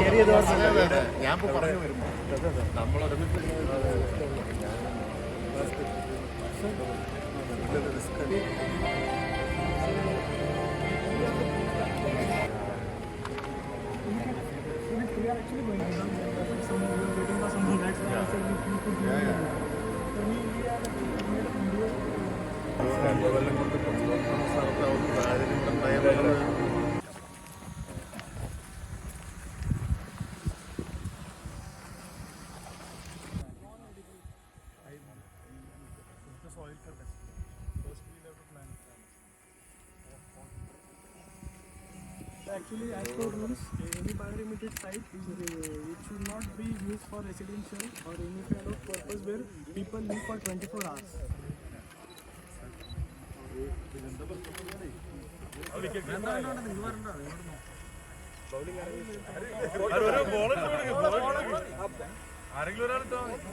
ഞാൻ ഇപ്പൊ പറഞ്ഞു വരുമ്പോൾ രണ്ടു കൊല്ലം കൊണ്ട് കൊണ്ടുവന്ന സ്ഥലത്ത് സാഹചര്യം ഉണ്ടായത് Actually, as per rules, any bioremediated site is uh, it should not be used for residential or any kind of purpose where people live for 24 hours. ആരെങ്കിലും ഒരാൾ പറഞ്ഞോട്ടെ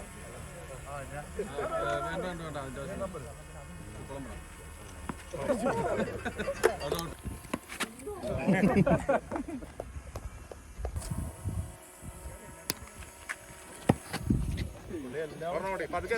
പതുക്കെ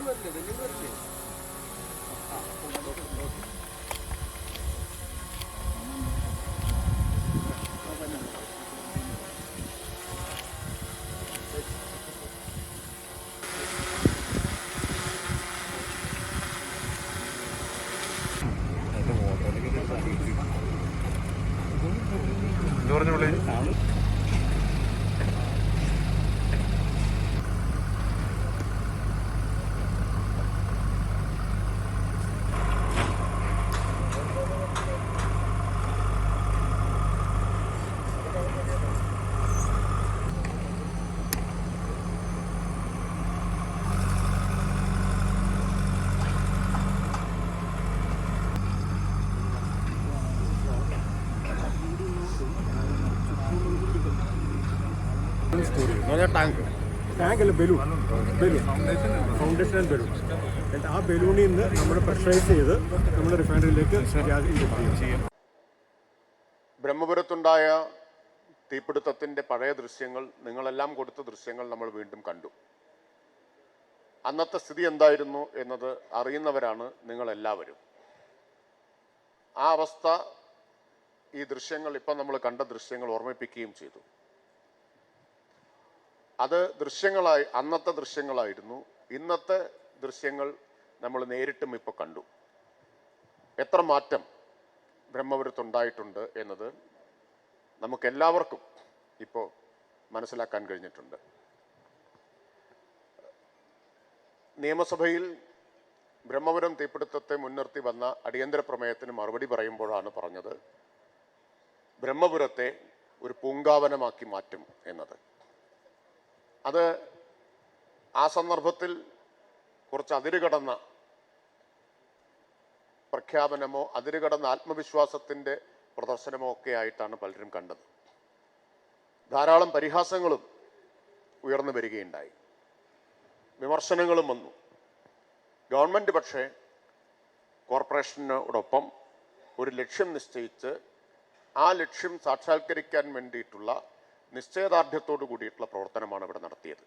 എന്ത് പറഞ്ഞു പുള്ളി ടാങ്ക് ടാങ്ക് അല്ല balloon. Balloon. Foundation and balloon. എന്നിട്ട് ആ ബലൂണിൽ നിന്ന് നമ്മൾ പ്രഷറൈസ് ചെയ്ത് നമ്മൾ റിഫൈനറിയിലേക്ക് ചെയ്യും ബ്രഹ്മപുരത്തുണ്ടായ തീപിടുത്തത്തിന്റെ പഴയ ദൃശ്യങ്ങൾ നിങ്ങളെല്ലാം കൊടുത്ത ദൃശ്യങ്ങൾ നമ്മൾ വീണ്ടും കണ്ടു. അന്നത്തെ സ്ഥിതി എന്തായിരുന്നു എന്നത് അറിയുന്നവരാണ് നിങ്ങളെല്ലാവരും. ആ അവസ്ഥ ഈ ദൃശ്യങ്ങൾ ഇപ്പം നമ്മൾ കണ്ട ദൃശ്യങ്ങൾ ഓർമ്മിപ്പിക്കുകയും ചെയ്തു. അത് ദൃശ്യങ്ങളായി അന്നത്തെ ദൃശ്യങ്ങളായിരുന്നു. ഇന്നത്തെ ദൃശ്യങ്ങൾ നമ്മൾ നേരിട്ടും ഇപ്പോൾ കണ്ടു. എത്ര മാറ്റം ബ്രഹ്മപുരത്തുണ്ടായിട്ടുണ്ട് എന്നത് നമുക്കെല്ലാവർക്കും ഇപ്പോൾ മനസ്സിലാക്കാൻ കഴിഞ്ഞിട്ടുണ്ട്. നിയമസഭയിൽ ബ്രഹ്മപുരം തീപിടുത്തത്തെ മുൻനിർത്തി വന്ന അടിയന്തര പ്രമേയത്തിന് മറുപടി പറയുമ്പോഴാണ് പറഞ്ഞത് ബ്രഹ്മപുരത്തെ ഒരു പൂങ്കാവനമാക്കി മാറ്റും എന്നത്. അത് ആ സന്ദർഭത്തിൽ കുറച്ച് അതിരുകടന്ന പ്രഖ്യാപനമോ അതിരുകടന്ന ആത്മവിശ്വാസത്തിന്റെ പ്രദർശനമോ ഒക്കെ ആയിട്ടാണ് പലരും കണ്ടത്. ധാരാളം പരിഹാസങ്ങളും ഉയർന്നു വരികയുണ്ടായി. വിമർശനങ്ങളും വന്നു. ഗവൺമെന്റ് പക്ഷേ കോർപ്പറേഷനോടൊപ്പം ഒരു ലക്ഷ്യം നിശ്ചയിച്ച് ആ ലക്ഷ്യം സാക്ഷാത്കരിക്കാൻ വേണ്ടിയിട്ടുള്ള നിശ്ചയദാർഢ്യത്തോടു കൂടിയിട്ടുള്ള പ്രവർത്തനമാണ് ഇവിടെ നടത്തിയത്.